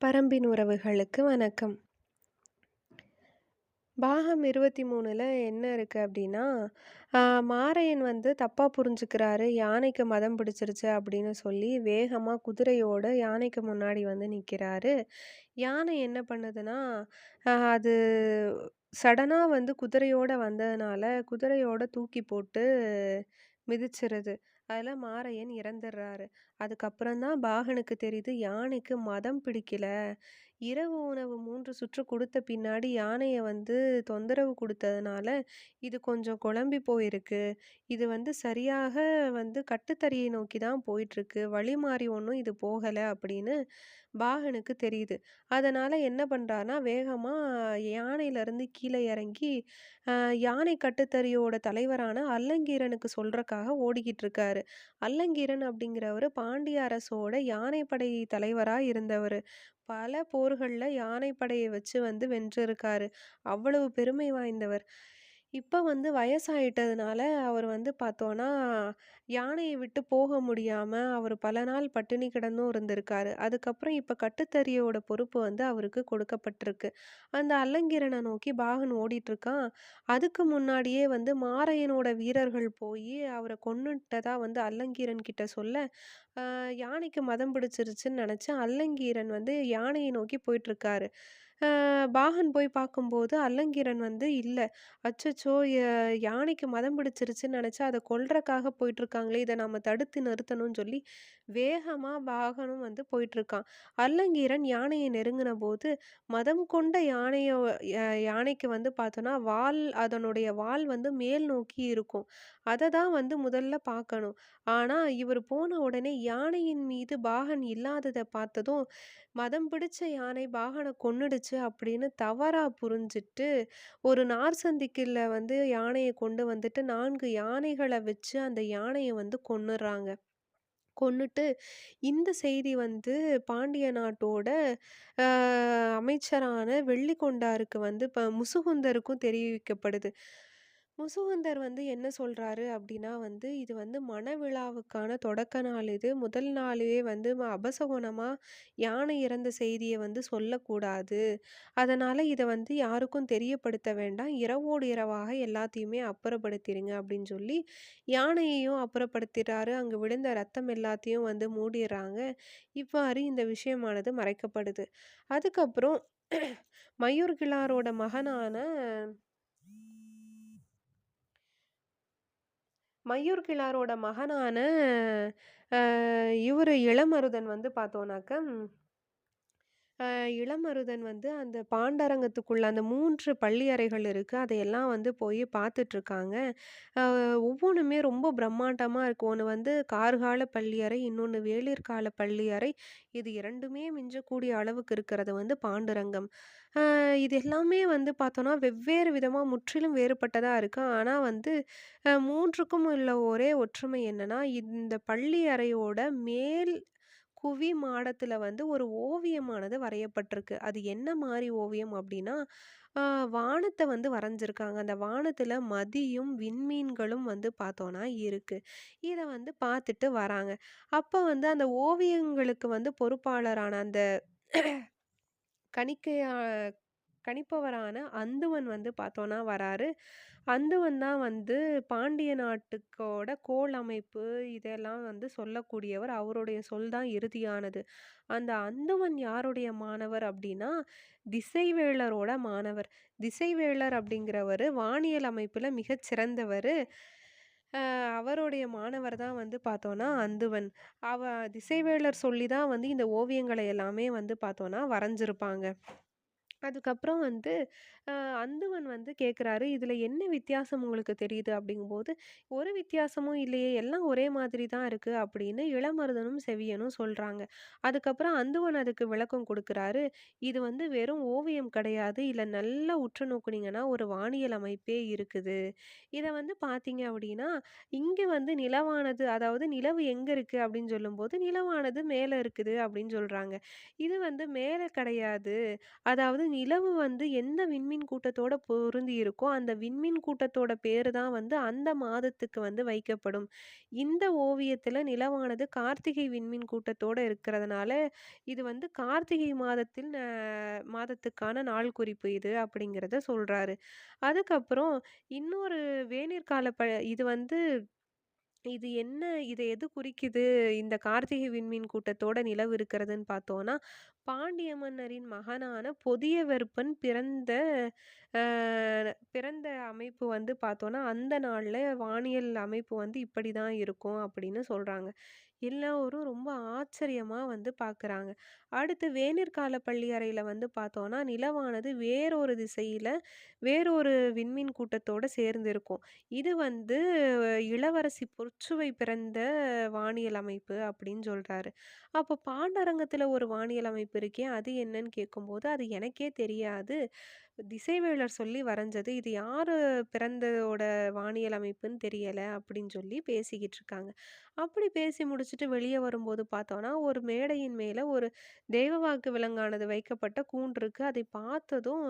பரம்பின் உறவுகளுக்கு வணக்கம். பாகம் 23ல என்ன இருக்குது அப்படின்னா மாரையன் வந்து தப்பாக புரிஞ்சுக்கிறாரு. யானைக்கு மதம் பிடிச்சிருச்சு அப்படின்னு சொல்லி வேகமாக குதிரையோட யானைக்கு முன்னாடி வந்து நிற்கிறாரு யானை என்ன பண்ணுதுன்னா, அது சடனாக வந்து குதிரையோட வந்ததுனால, குதிரையோட தூக்கி போட்டு மிதிச்சிருது. அதில் மாரையன் இறந்துடுறாரு அதுக்கப்புறம் தான் பாகனுக்கு தெரியுது, யானைக்கு மதம் பிடிக்கல. இரவு உணவு மூன்று சுற்று கொடுத்த பின்னாடி யானையை வந்து தொந்தரவு கொடுத்ததுனால இது கொஞ்சம் குழம்பி போயிருக்கு. இது வந்து சரியாக வந்து கட்டுத்தறியை நோக்கி தான் போயிட்டுருக்கு. வழி மாறி ஒன்றும் இது போகலை அப்படின்னு பாகனுக்கு தெரியுது. அதனால் என்ன பண்றார்ன்னா, வேகமாக யானையிலருந்து கீழே இறங்கி, யானை கட்டுத்தறியோட தலைவரான அல்லங்கீரனுக்கு சொல்கிறக்காக ஓடிக்கிட்டு இருக்காரு. அல்லங்கீரன் அப்படிங்கிறவரு பாண்டிய அரசோட யானைப்படை தலைவரா இருந்தவர் பல போர்கள்ல யானைப்படையை வச்சு வந்து வென்றிருக்காரு. அவ்வளவு பெருமை வாய்ந்தவர். இப்போ வந்து வயசாயிட்டதுனால, அவர் வந்து பார்த்தோன்னா, யானையை விட்டு போக முடியாமல் அவர் பல நாள் பட்டினி கிடந்தும் இருந்திருக்காரு. அதுக்கப்புறம் இப்போ கட்டுத்தறியோட பொறுப்பு வந்து அவருக்கு கொடுக்கப்பட்டிருக்கு. அந்த அல்லங்கீரனை நோக்கி பாகன் ஓடிட்டுருக்கான். அதுக்கு முன்னாடியே வந்து மாரையனோட வீரர்கள் போய் அவரை கொன்னுட்டதா வந்து அல்லங்கீரன் கிட்ட சொல்ல, யானைக்கு மதம் பிடிச்சிருச்சுன்னு நினச்சேன் அல்லங்கீரன் வந்து யானையை நோக்கி போயிட்டுருக்காரு. பாகன் போய் பார்க்கும்போது அல்லங்கீரன் வந்து இல்லை அச்சச்சோ! யானைக்கு மதம் பிடிச்சிருச்சுன்னு நினச்சா அதை கொல்றக்காக போயிட்டுருக்காங்களே! இதை நாம் தடுத்து நிறுத்தணும்னு சொல்லி வேகமாக பாகனும் வந்து போயிட்டுருக்கான். அல்லங்கீரன் நெருங்கின போது மதம் கொண்ட யானையோ யானைக்கு வந்து பார்த்தோன்னா, வால் அதனுடைய வால் வந்து மேல் நோக்கி இருக்கும். அதை தான் வந்து முதல்ல பார்க்கணும். ஆனால் இவர் போன உடனே யானையின் மீது பாகன் இல்லாததை பார்த்ததும், மதம் பிடிச்ச யானை பாகனை கொன்னுடுச்சு அப்படின்னு தவறாக புரிஞ்சுட்டு, ஒரு நார்சந்திக்குள்ள வந்து யானையை கொண்டு வந்துட்டு நான்கு யானைகளை வச்சு அந்த யானையை வந்து கொன்னுடுறாங்க கொண்டுட்டு இந்த செய்தி வந்து பாண்டிய நாட்டோட அமைச்சரான வெள்ளிக்கொண்டாருக்கு வந்து இப்போ முசுகுந்தருக்கும் தெரிவிக்கப்படுது. முசுகுந்தர் வந்து என்ன சொல்கிறாரு அப்படின்னா வந்து, "இது வந்து மணவிழாவுக்கான தொடக்க நாள் இது. முதல் நாளே வந்து ம யானை இறந்த செய்தியை வந்து சொல்லக்கூடாது. அதனால் இதை வந்து யாருக்கும் தெரியப்படுத்த வேண்டாம். இரவோடு இரவாக எல்லாத்தையுமே அப்புறப்படுத்திடுங்க அப்படின்னு சொல்லி யானையையும் அப்புறப்படுத்திடுறாரு அங்கே விழுந்த ரத்தம் எல்லாத்தையும் வந்து மூடிடுறாங்க இவ்வாறு இந்த விஷயமானது மறைக்கப்படுது. அதுக்கப்புறம் மயூர் கிளாரோட மகனான மயூர்கிழாரோட மகனான இவர் இளமருதன் வந்து பார்த்தோன்னாக்க இளமருதன் வந்து அந்த பாண்டரங்கத்துக்குள்ள அந்த மூன்று பள்ளி அறைகள் அதையெல்லாம் வந்து போய் பார்த்துட்ருக்காங்க ஒவ்வொன்றுமே ரொம்ப பிரம்மாண்டமாக இருக்கும் ஒன்று வந்து கார்கால பள்ளியறை, இன்னொன்று வேளிர்கால பள்ளியறை. இது இரண்டுமே மிஞ்சக்கூடிய அளவுக்கு இருக்கிறது வந்து பாண்டுரங்கம். இது எல்லாமே வந்து பார்த்தோன்னா, வெவ்வேறு விதமாக முற்றிலும் வேறுபட்டதாக இருக்குது ஆனால் வந்து மூன்றுக்கும் உள்ள ஒரே ஒற்றுமை என்னென்னா இந்த பள்ளி அறையோட மேல் குவி மாடத்தில் வந்து ஒரு ஓவியமானது வரையப்பட்டிருக்கு. அது என்ன மாதிரி ஓவியம் அப்படின்னா வானத்தை வந்து வரைஞ்சிருக்காங்க. அந்த வானத்தில் மதியும், விண்மீன்களும் வந்து பார்த்தோன்னா இருக்குது இதை வந்து பார்த்துட்டு வராங்க. அப்போ வந்து அந்த ஓவியங்களுக்கு வந்து பொறுப்பாளரான அந்த கணிக்கையா கணிப்பவரான அந்துவன் வந்து பார்த்தோன்னா வராரு. அந்துவன் தான் வந்து பாண்டிய நாட்டுக்கோட கோள் அமைப்பு இதெல்லாம் வந்து சொல்லக்கூடியவர். அவருடைய சொல் தான் இறுதியானது. அந்த அந்துவன் யாருடைய மாணவர் அப்படின்னா திசைவேளரோட மாணவர். திசைவேளர் அப்படிங்கிறவர் வானியல் அமைப்பில் மிகச்சிறந்தவர் அவருடைய மாணவர் தான் வந்து பார்த்தோன்னா அந்துவன். அவ திசைவேளர் சொல்லி தான் வந்து இந்த ஓவியங்களை எல்லாமே வந்து பார்த்தோன்னா வரைஞ்சிருப்பாங்க. அதுக்கப்புறம் வந்து அந்துவன் வந்து கேட்குறாரு, இதில் என்ன வித்தியாசம் உங்களுக்கு தெரியுது?" அப்படிங்கும்போது, "ஒரு வித்தியாசமும் இல்லையே! எல்லாம் ஒரே மாதிரி தான் இருக்குது அப்படின்னு இளமருதனும், செவியனும் சொல்கிறாங்க அதுக்கப்புறம் அந்துவன் அதுக்கு விளக்கம் கொடுக்குறாரு "இது வந்து வெறும் ஓவியம் கிடையாது. இல்லை நல்லா உற்று நோக்குனீங்கன்னா, ஒரு வானியல் அமைப்பே இருக்குது. இதை வந்து பார்த்தீங்க அப்படின்னா, இங்கே வந்து நிலவானது அதாவது நிலவு எங்கே இருக்குது அப்படின்னு சொல்லும்போது, நிலவானது மேலே இருக்குது அப்படின்னு சொல்கிறாங்க இது வந்து மேலே கிடையாது. அதாவது நிலவு வந்து எந்த விண்மீன் கூட்டத்தோட பொருந்தி இருக்கோ, அந்த விண்மீன் கூட்டத்தோட பேர் தான் வந்து அந்த மாதத்துக்கு வந்து வைக்கப்படும். இந்த ஓவியத்தில் நிலவானது கார்த்திகை விண்மீன் கூட்டத்தோட இருக்கிறதுனால, இது வந்து கார்த்திகை மாதத்தில் மாதத்துக்கான நாள் குறிப்பு இது அப்படிங்கிறத சொல்கிறாரு அதுக்கப்புறம் இன்னொரு வேநீர்கால ப இது வந்து இது என்ன இது எது குறிக்குது? இந்த கார்த்திகை விண்மீன் கூட்டத்தோட நிலவு இருக்கிறதுன்னு பார்த்தோன்னா பாண்டிய மன்னரின் மகனான பொதியவெருப்பன் பிறந்த பிறந்த அமைப்பு வந்து பார்த்தோன்னா அந்த நாளில் வானியல் அமைப்பு வந்து இப்படி தான் இருக்கும் அப்படின்னு சொல்கிறாங்க எல்லோரும் ரொம்ப ஆச்சரியமாக வந்து பார்க்குறாங்க. அடுத்து வேனிற்கால பள்ளி அறையில் வந்து பார்த்தோன்னா நிலவானது வேறொரு திசையில் வேறொரு விண்மீன் கூட்டத்தோடு சேர்ந்திருக்கும் இது வந்து இளவரசி பொற்சுவை பிறந்த வானியல் அமைப்பு அப்படின்னு சொல்கிறாரு அப்போ பாண்டரங்கத்தில் ஒரு வானியல் அமைப்பு இருக்கே, அது என்னன்னு கேட்கும்போது, அது எனக்கே தெரியாது. திசைவேளர் சொல்லி வரைஞ்சது. இது யார் பிறந்ததோட வானியல் அமைப்புன்னு தெரியலை அப்படின்னு சொல்லி பேசிக்கிட்டு இருக்காங்க. அப்படி பேசி முடிச்சுட்டு வெளியே வரும்போது பார்த்தோன்னா ஒரு மேடையின் மேலே ஒரு தெய்வ வாக்கு விலங்கானது வைக்கப்பட்ட கூண்டு இருக்குது அதை பார்த்ததும்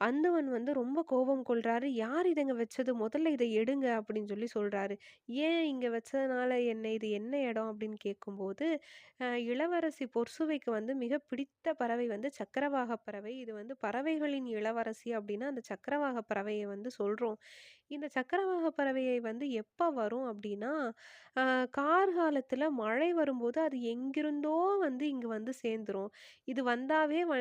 அந்தவன் வந்து ரொம்ப கோபம் கொள்கிறாரு "யார் இதங்க வச்சது? முதல்ல இதை எடுங்க" அப்படின்னு சொல்லி சொல்கிறாரு "ஏன் இங்கே வச்சதுனால என்ன? இது என்ன இடம்?" அப்படின்னு கேட்கும்போது, இளவரசி பொர்சுவைக்கு வந்து மிக பிடித்த பறவை வந்து சக்கரவாக பறவை. இது வந்து பறவைகளின் இளவரசி அப்படின்னா அந்த சக்கரவாக பறவையை வந்து சொல்கிறோம் இந்த சக்கரவாக பறவையை வந்து எப்போ வரும் அப்படின்னா, கார்காலத்தில் மழை வரும்போது அது எங்கிருந்தோ வந்து இங்கே வந்து சேர்ந்துரும். இது வந்தாவே வ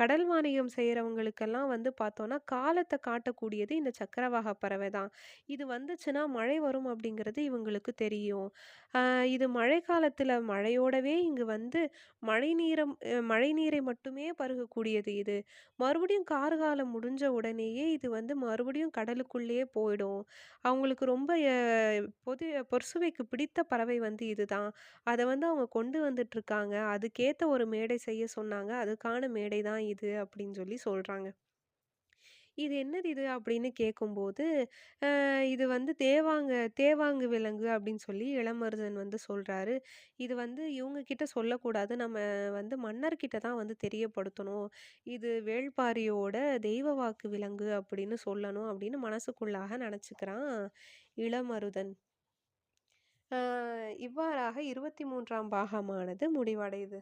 கடல் வாணிகம் செய்கிறவங்களுக்கெல்லாம் வந்து பார்த்தோன்னா காலத்தை காட்டக்கூடியது இந்த சக்கரவாக பறவை தான். இது வந்துச்சுன்னா மழை வரும் அப்படிங்கிறது இவங்களுக்கு தெரியும். இது மழை காலத்தில் மழையோடவே இங்கு வந்து மழைநீரம் மழை மழைநீரை மட்டுமே பருகக்கூடியது இது. மறுபடியும் கார்காலம் முடிஞ்ச உடனேயே இது வந்து மறுபடியும் கடலுக்குள்ளேயே போயிடும். அவங்களுக்கு ரொம்ப பொது பொர்சுவைக்கு பிடித்த பறவை வந்து இதுதான். அதை வந்து அவங்க கொண்டு வந்துட்டுருக்காங்க. அதுக்கேற்ற ஒரு மேடை செய்ய சொன்னாங்க. அதுக்கான மேடை தான் இது அப்படின்னு சொல்லி சொல்கிறாங்க "இது என்னது இது?" அப்படின்னு கேட்கும்போது, இது வந்து தேவாங்க தேவாங்கு விலங்கு" அப்படின்னு சொல்லி இளமருதன் வந்து சொல்கிறாரு "இது வந்து இவங்க கிட்ட சொல்லக்கூடாது. நம்ம வந்து மன்னர்கிட்ட தான் வந்து தெரியப்படுத்தணும். இது வேள்பாரியோட தெய்வ வாக்கு விலங்கு அப்படின்னு சொல்லணும்" அப்படின்னு மனசுக்குள்ளாக நினச்சிக்கிறான் இளமருதன். இவ்வாறாக இருபத்தி மூன்றாம் பாகமானது முடிவடையுது.